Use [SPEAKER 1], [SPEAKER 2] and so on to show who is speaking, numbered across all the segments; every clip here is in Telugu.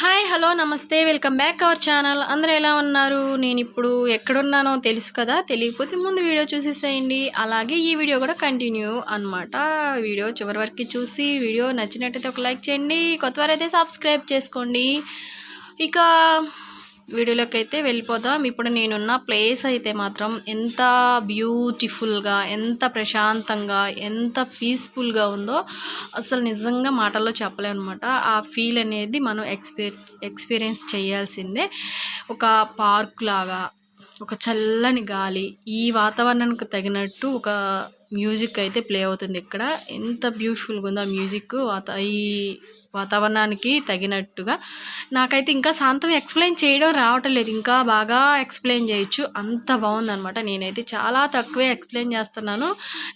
[SPEAKER 1] హాయ్ హలో నమస్తే వెల్కమ్ బ్యాక్ అవర్ ఛానల్ అందరూ ఎలా ఉన్నారు? నేను ఇప్పుడు ఎక్కడున్నానో తెలుసు కదా? తెలియకపోతే ముందు వీడియో చూసేసేయండి. అలాగే ఈ వీడియో కూడా కంటిన్యూ అన్నమాట. వీడియో చివరి వరకు చూసి వీడియో నచ్చినట్టయితే ఒక లైక్ చేయండి. కొత్తవారైతే సబ్స్క్రైబ్ చేసుకోండి. ఇక వీడియోలోకి అయితే వెళ్ళిపోదాం. ఇప్పుడు నేనున్న ప్లేస్ అయితే మాత్రం ఎంత బ్యూటిఫుల్గా ఎంత ప్రశాంతంగా ఎంత పీస్ఫుల్గా ఉందో అసలు నిజంగా మాటల్లో చెప్పలేనమాట. ఆ ఫీల్ అనేది మనం ఎక్స్పీ ఎక్స్పీరియన్స్ చేయాల్సిందే. ఒక పార్క్ లాగా. ఒక చల్లని గాలి ఈ వాతావరణానికి తగినట్టు ఒక మ్యూజిక్ అయితే ప్లే అవుతుంది ఇక్కడ. ఎంత బ్యూటిఫుల్గా ఉందో ఆ మ్యూజిక్ వాత ఈ వాతావరణానికి తగినట్టుగా. నాకైతే ఇంకా శాంతం ఎక్స్ప్లెయిన్ చేయడం రావటం లేదు. ఇంకా బాగా ఎక్స్ప్లెయిన్ చేయొచ్చు. అంత బాగుందనమాట నేనైతే చాలా తక్కువే ఎక్స్ప్లెయిన్ చేస్తున్నాను.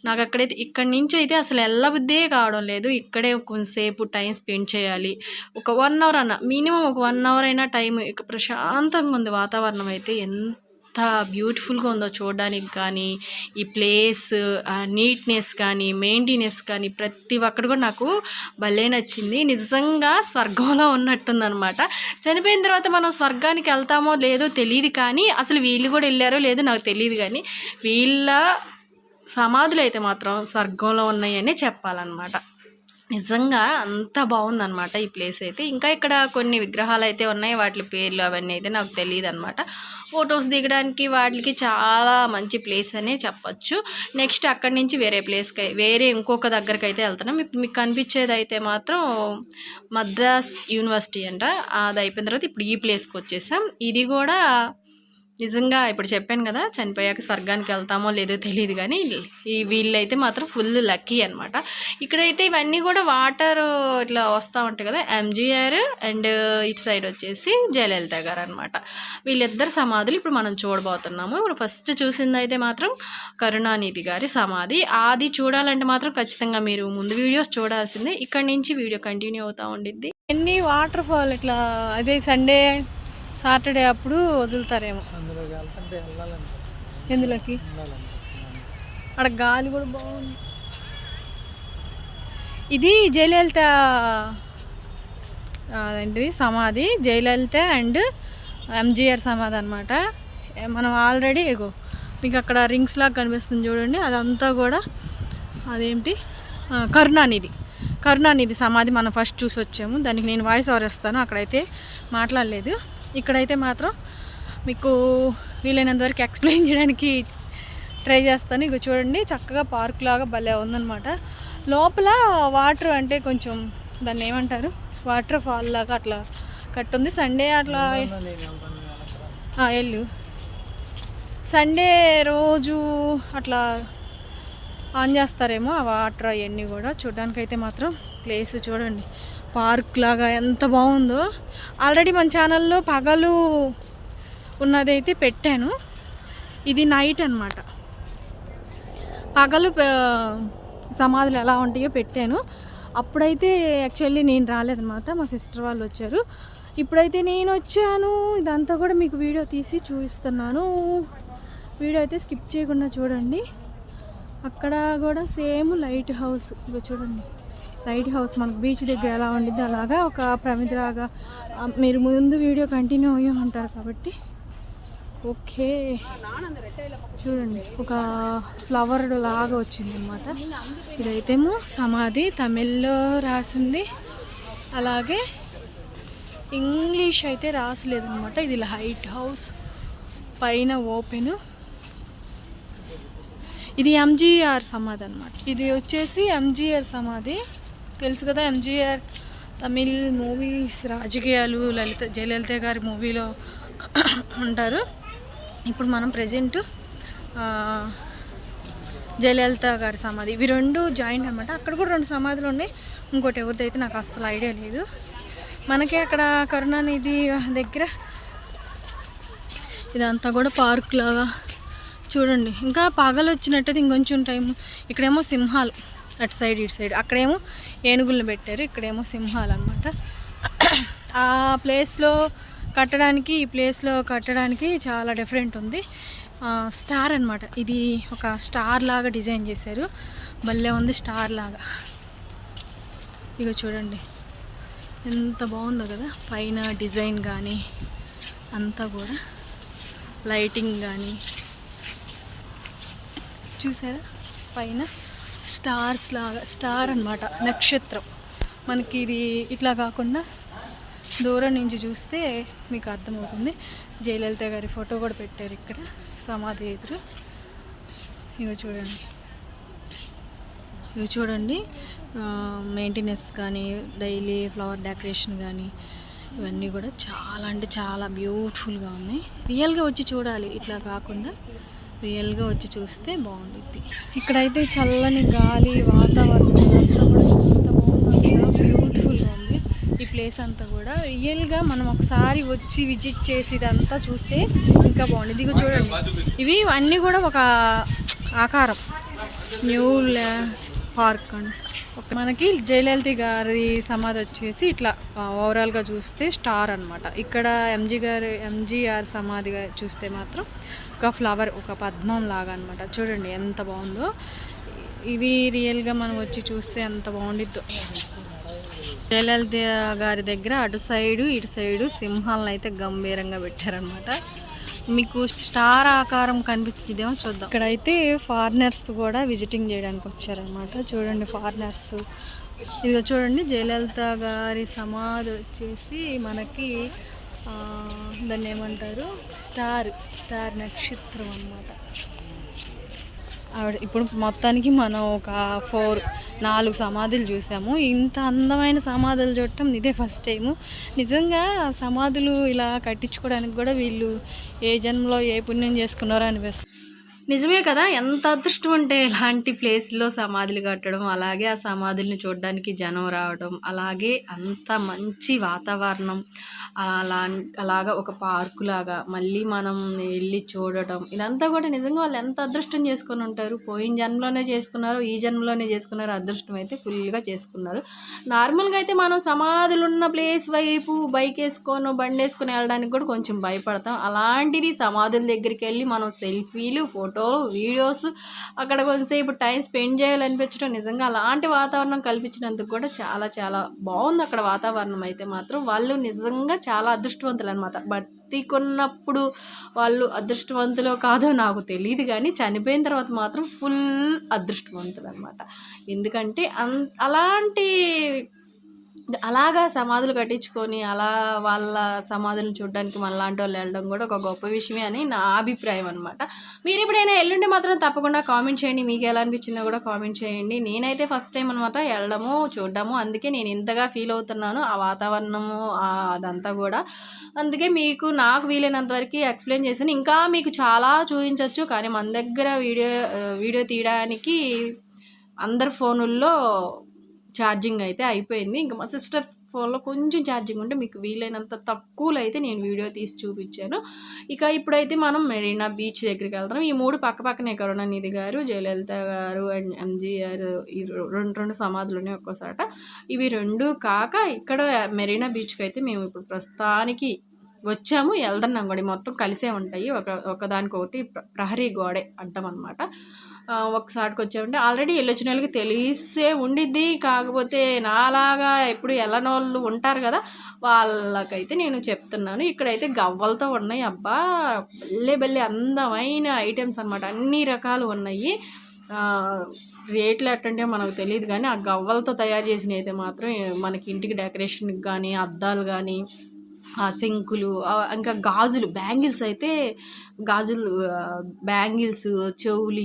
[SPEAKER 1] నాకు అక్కడైతే ఇక్కడి నుంచి అయితే అసలు వెళ్ళబుద్దే కావడం లేదు. ఇక్కడే కొంతసేపు టైం స్పెండ్ చేయాలి. ఒక వన్ అవర్ అన్న మినిమం ఒక వన్ అవర్ అయినా టైం ఇక్కడ ప్రశాంతంగా ఉంది వాతావరణం అయితే. ఎంత ఎంత బ్యూటిఫుల్గా ఉందో చూడడానికి కానీ ఈ ప్లేస్ నీట్నెస్ కానీ మెయింటెనెన్స్ కానీ ప్రతి ఒక్కటి కూడా నాకు భలే నచ్చింది. నిజంగా స్వర్గంలో ఉన్నట్టుందనమాట చనిపోయిన తర్వాత మనం స్వర్గానికి వెళ్తామో లేదో తెలియదు కానీ అసలు వీళ్ళు కూడా వెళ్ళారో లేదో నాకు తెలియదు కానీ వీళ్ళ సమాధులు అయితే మాత్రం స్వర్గంలో ఉన్నాయని చెప్పాలన్నమాట. నిజంగా అంత బాగుందన్నమాట ఈ ప్లేస్ అయితే. ఇంకా ఇక్కడ కొన్ని విగ్రహాలు అయితే ఉన్నాయి. వాటి పేర్లు అవన్నీ అయితే నాకు తెలియదు అనమాట ఫొటోస్ దిగడానికి వాటికి చాలా మంచి ప్లేస్ అనే చెప్పచ్చు. నెక్స్ట్ అక్కడి నుంచి వేరే ప్లేస్కి వేరే ఇంకొక దగ్గరికి అయితే వెళ్తున్నాం. ఇప్పుడు మీకు కనిపించేది అయితే మాత్రం మద్రాస్ యూనివర్సిటీ అంట. అది అయిపోయిన తర్వాత ఇప్పుడు ఈ ప్లేస్కి వచ్చేసాం. ఇది కూడా నిజంగా ఇప్పుడు చెప్పాను కదా చనిపోయాక స్వర్గానికి వెళ్తామో లేదో తెలియదు కానీ ఈ వీళ్ళైతే మాత్రం ఫుల్ లక్కీ అనమాట ఇక్కడైతే ఇవన్నీ కూడా వాటర్ ఇట్లా వస్తూ ఉంటాయి కదా ఎంజీఆర్ అండ్ ఇటు సైడ్ వచ్చేసి జయలలిత గారు అనమాట వీళ్ళిద్దరు సమాధులు ఇప్పుడు మనం చూడబోతున్నాము. ఇప్పుడు ఫస్ట్ చూసింది అయితే మాత్రం కరుణానిధి గారి సమాధి. అది చూడాలంటే మాత్రం ఖచ్చితంగా మీరు ముందు వీడియోస్ చూడాల్సిందే. ఇక్కడ నుంచి వీడియో కంటిన్యూ అవుతూ ఉండిద్ది. ఎన్ని వాటర్ ఫాల్ ఇట్లా అదే సండే సాటర్డే అప్పుడు వదులుతారేమో. ఎందులోకి? అక్కడ గాలి కూడా బాగుంది. ఇది జయలలిత ఏంటిది సమాధి జయలలిత అండ్ ఎంజిఆర్ సమాధి అనమాట మనం ఆల్రెడీ ఎగో మీకు అక్కడ రింగ్స్ లాగా కనిపిస్తుంది చూడండి. అదంతా కూడా అదేంటి? కరుణానిధి. కరుణానిధి సమాధి మనం ఫస్ట్ చూసి వచ్చాము. దానికి నేను వాయిస్ ఓవర్ ఇస్తాను అక్కడైతే మాట్లాడలేదు. ఇక్కడైతే మాత్రం మీకు వీలైనంత వరకు ఎక్స్ప్లెయిన్ చేయడానికి ట్రై చేస్తాను. ఇక చూడండి చక్కగా పార్క్ లాగా భలే ఉందన్నమాట. లోపల వాటర్ అంటే కొంచెం దాన్ని ఏమంటారు? వాటర్ ఫాల్ లాగా అట్లా కట్టుంది. సండే అట్లా ఆ, వెళ్ళు. సండే రోజు అట్లా ఆన్ చేస్తారేమో ఆ వాటర్ అవన్నీ కూడా. చూడడానికైతే మాత్రం ప్లేస్ చూడండి పార్క్ లాగా ఎంత బాగుందో. ఆల్రెడీ మన ఛానల్లో పగలు ఉన్నదైతే పెట్టాను. ఇది నైట్ అనమాట పగలు సమాధులు ఎలా ఉంటాయో పెట్టాను. అప్పుడైతే యాక్చువల్లీ నేను రాలేదన్నమాట. మా సిస్టర్ వాళ్ళు వచ్చారు. ఇప్పుడైతే నేను వచ్చాను. ఇదంతా కూడా మీకు వీడియో తీసి చూపిస్తున్నాను. వీడియో అయితే స్కిప్ చేయకుండా చూడండి. అక్కడ కూడా సేమ్ లైట్ హౌస్. ఇగో చూడండి. లైట్ హౌస్ మనకు బీచ్ దగ్గర ఎలా ఉండిద్ది అలాగా ఒక ప్రమిదిలాగా మీరు ముందు వీడియో కంటిన్యూ అయ్యి ఉంటారు కాబట్టి. ఓకే. చూడండి ఒక ఫ్లవర్ లాగా వచ్చింది అనమాట ఇదైతేమో సమాధి తమిళ్ళో రాసింది. అలాగే ఇంగ్లీష్ అయితే రాసలేదనమాట ఇది లైట్ హౌస్ పైన ఓపెను. ఇది ఎంజీఆర్ సమాధి అనమాట ఇది వచ్చేసి ఎంజీఆర్ సమాధి. తెలుసు కదా ఎంజీఆర్ తమిళ్ మూవీస్ రాజకీయాలు లలిత జయలలిత గారి మూవీలో ఉంటారు. ఇప్పుడు మనం ప్రజెంట్ జయలలిత గారి సమాధి. ఇవి రెండు జాయింట్ అనమాట అక్కడ కూడా రెండు సమాధులు ఉన్నాయి. ఇంకోటి ఎవరిదైతే అయితే నాకు అస్సలు ఐడియా లేదు. మనకి అక్కడ కరుణానిధి దగ్గర ఇదంతా కూడా పార్క్ లాగా చూడండి. ఇంకా పగలు వచ్చినట్టయితే ఇంకొంచెం టైం ఇక్కడేమో సింహాలు. అటు సైడ్ ఇటు సైడ్ అక్కడేమో ఏనుగులను పెట్టారు. ఇక్కడేమో సింహాలు అనమాట ఆ ప్లేస్లో కట్టడానికి ఈ ప్లేస్లో కట్టడానికి చాలా డిఫరెంట్ ఉంది. స్టార్ అనమాట ఇది ఒక స్టార్ లాగా డిజైన్ చేశారు. భలే ఉంది స్టార్ లాగా. ఇక చూడండి. ఎంత బాగుందో కదా. పైన డిజైన్ కానీ అంతా కూడా లైటింగ్ కానీ చూసారా? పైన స్టార్స్ లాగా స్టార్ అనమాట నక్షత్రం. మనకి ఇది ఇట్లా కాకుండా దూరం నుంచి చూస్తే మీకు అర్థమవుతుంది. జయలలిత గారి ఫోటో కూడా పెట్టారు ఇక్కడ. సమాధి ఎదురు. ఇగో చూడండి. ఇవి చూడండి. మెయింటెనెన్స్ కానీ డైలీ ఫ్లవర్ డెకరేషన్ కానీ ఇవన్నీ కూడా చాలా అంటే చాలా బ్యూటిఫుల్గా ఉన్నాయి. రియల్గా వచ్చి చూడాలి. ఇట్లా కాకుండా రియల్గా వచ్చి చూస్తే బాగుంటుంది ఇక్కడైతే చల్లని గాలి వాతావరణం అంతా కూడా ప్లేస్ అంతా కూడా రియల్గా మనం ఒకసారి వచ్చి విజిట్ చేసి ఇదంతా చూస్తే ఇంకా బాగుంది ఇదిగో చూడండి. ఇవి అన్నీ కూడా ఒక ఆకారం. న్యూ పార్క్ అండ్ ఒక మనకి జయలలిత గారి సమాధి వచ్చేసి ఇట్లా ఓవరాల్గా చూస్తే స్టార్ అనమాట ఇక్కడ ఎంజీ గారు ఎంజీఆర్ సమాధిగా చూస్తే మాత్రం ఒక ఫ్లవర్ ఒక పద్మం లాగా అనమాట చూడండి ఎంత బాగుందో. ఇవి రియల్గా మనం వచ్చి చూస్తే ఎంత బాగుండిద్దో. జయలలిత గారి దగ్గర అటు సైడు ఇటు సైడు సింహాలను అయితే గంభీరంగా పెట్టారనమాట మీకు స్టార్ ఆకారం కనిపిస్తుందేమో చూద్దాం. ఇక్కడైతే ఫారినర్స్ కూడా విజిటింగ్ చేయడానికి వచ్చారనమాట చూడండి ఫారినర్స్. ఇదిగో చూడండి జయలలిత గారి సమాధి వచ్చేసి మనకి దాన్ని ఏమంటారు? స్టార్ స్టార్ నక్షత్రం అన్నమాట. ఆవిడ ఇప్పుడు మొత్తానికి మనం ఒక ఫోర్ నాలుగు సమాధులు చూసాము. ఇంత అందమైన సమాధులు చూడటం ఇదే ఫస్ట్ టైము నిజంగా సమాధులు ఇలా కట్టించుకోవడానికి కూడా వీళ్ళు ఏ జన్మలో ఏ పుణ్యం చేసుకున్నారో అనిపిస్తుంది. నిజమే కదా ఎంత అదృష్టం ఉంటే ఇలాంటి ప్లేస్లో సమాధులు కట్టడం అలాగే ఆ సమాధుల్ని చూడడానికి జనం రావడం అలాగే అంత మంచి వాతావరణం అలా అలాగా ఒక పార్కు లాగా మళ్ళీ మనం వెళ్ళి చూడటం ఇదంతా కూడా నిజంగా వాళ్ళు ఎంత అదృష్టం చేసుకొని ఉంటారు. పోయిన జన్మలోనే చేసుకున్నారు ఈ జన్మలోనే చేసుకున్నారు అదృష్టం అయితే ఫుల్గా చేసుకున్నారు. నార్మల్గా అయితే మనం సమాధులు ఉన్న ప్లేస్ వైపు బైక్ వేసుకొని బండి వేసుకొని వెళ్ళడానికి కూడా కొంచెం భయపడతాం. అలాంటిది సమాధుల దగ్గరికి వెళ్ళి మనం సెల్ఫీలు ఫోటోలు వీడియోస్ అక్కడ కొంతసేపు టైం స్పెండ్ చేయాలనిపించడం నిజంగా అలాంటి వాతావరణం కల్పించినందుకు కూడా చాలా చాలా బాగుంది అక్కడ వాతావరణం అయితే మాత్రం. వాళ్ళు నిజంగా చాలా అదృష్టవంతులు అనమాట బతికున్నప్పుడు వాళ్ళు అదృష్టవంతులో కాదో నాకు తెలియదు కానీ చనిపోయిన తర్వాత మాత్రం ఫుల్ అదృష్టవంతులు అనమాట ఎందుకంటే అలాంటి అలాగా సమాధులు కట్టించుకొని అలా వాళ్ళ సమాధులను చూడడానికి మనలాంటి వాళ్ళు వెళ్ళడం కూడా ఒక గొప్ప విషయమే అని నా అభిప్రాయం అనమాట మీరు ఎప్పుడైనా ఎల్లుండి మాత్రం తప్పకుండా కామెంట్ చేయండి. మీకు ఎలా అనిపించిందో కూడా కామెంట్ చేయండి. నేనైతే ఫస్ట్ టైం అనమాట వెళ్ళడము చూడడము. అందుకే నేను ఇంతగా ఫీల్ అవుతున్నాను ఆ వాతావరణము అదంతా కూడా. అందుకే మీకు నాకు వీలైనంత వరకు ఎక్స్ప్లెయిన్ చేశాను. ఇంకా మీకు చాలా చూపించవచ్చు కానీ మన దగ్గర వీడియో వీడియో తీయడానికి అందరి ఫోనుల్లో ఛార్జింగ్ అయితే అయిపోయింది. ఇంకా మా సిస్టర్ ఫోన్లో కొంచెం ఛార్జింగ్ ఉంటే మీకు వీలైనంత తక్కువలో అయితే నేను వీడియో తీసి చూపించాను. ఇక ఇప్పుడైతే మనం మెరీనా బీచ్ దగ్గరికి వెళ్తాం ఈ మూడు పక్క పక్కనే కరుణానిధి గారు జయలలిత గారు అండ్ ఎంజీఆర్ ఈ రెండు రెండు సమాధులు ఉన్నాయి ఒక్కోసాట ఇవి రెండు కాక ఇక్కడ మెరీనా బీచ్కి అయితే మేము ఇప్పుడు ప్రస్తుతానికి వచ్చాము. వెళ్తున్నాం కూడా మొత్తం కలిసే ఉంటాయి. ఒక ఒకదానికొకటి ప్ర- ప్రహరీ గోడే అంటాం అనమాట ఒకసారికి వచ్చామంటే ఆల్రెడీ వెళ్ళొచ్చిన వాళ్ళకి తెలిసే ఉండిద్ది. కాకపోతే నాలాగా ఎప్పుడు ఎల్లనోళ్ళు ఉంటారు కదా వాళ్ళకైతే నేను చెప్తున్నాను. ఇక్కడైతే గవ్వలతో ఉన్నాయి అబ్బా. బల్లే బల్లే అందమైన ఐటమ్స్ అనమాట అన్ని రకాలు ఉన్నాయి. రేట్లు ఎట్టంటే మనకు తెలియదు కానీ ఆ గవ్వలతో తయారు చేసినవి అయితే మాత్రం మనకి ఇంటికి డెకరేషన్కి కానీ అద్దాలు కానీ ఆ శంకులు ఇంకా గాజులు బ్యాంగిల్స్ అయితే గాజులు బ్యాంగిల్స్ చెవులు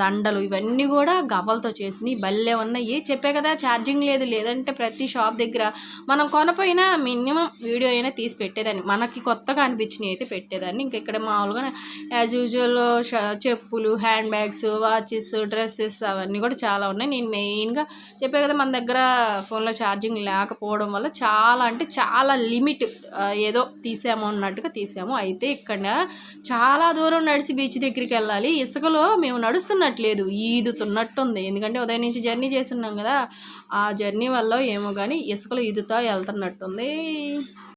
[SPEAKER 1] దండలు ఇవన్నీ కూడా గవ్వలతో చేసినవి భలే ఉన్నాయి. చెప్పే కదా ఛార్జింగ్ లేదు. లేదంటే ప్రతి షాప్ దగ్గర మనం కొనపోయినా మినిమం వీడియో అయినా తీసి పెట్టేదాన్ని. మనకి కొత్తగా అనిపించినవి అయితే పెట్టేదాన్ని. ఇంకా ఇక్కడ మామూలుగా యాజ్ యూజువల్ చెప్పులు హ్యాండ్ బ్యాగ్స్ వాచెస్ డ్రెస్సెస్ అవన్నీ కూడా చాలా ఉన్నాయి. నేను మెయిన్గా చెప్పే కదా మన దగ్గర ఫోన్లో ఛార్జింగ్ లేకపోవడం వల్ల చాలా అంటే చాలా లిమిట్ ఏదో తీసాము అన్నట్టుగా తీసాము. అయితే ఇక్కడ చాలా దూరం నడిచి బీచ్ దగ్గరికి వెళ్ళాలి. ఇసుకలో మేము నడుస్తున్నట్లేదు. ఈదుతున్నట్టుంది. ఎందుకంటే ఉదయం నుంచి జర్నీ చేస్తున్నాం కదా. ఆ జర్నీ వల్ల ఏమో కానీ ఇసుకలో ఈదుతా వెళ్తున్నట్టుంది.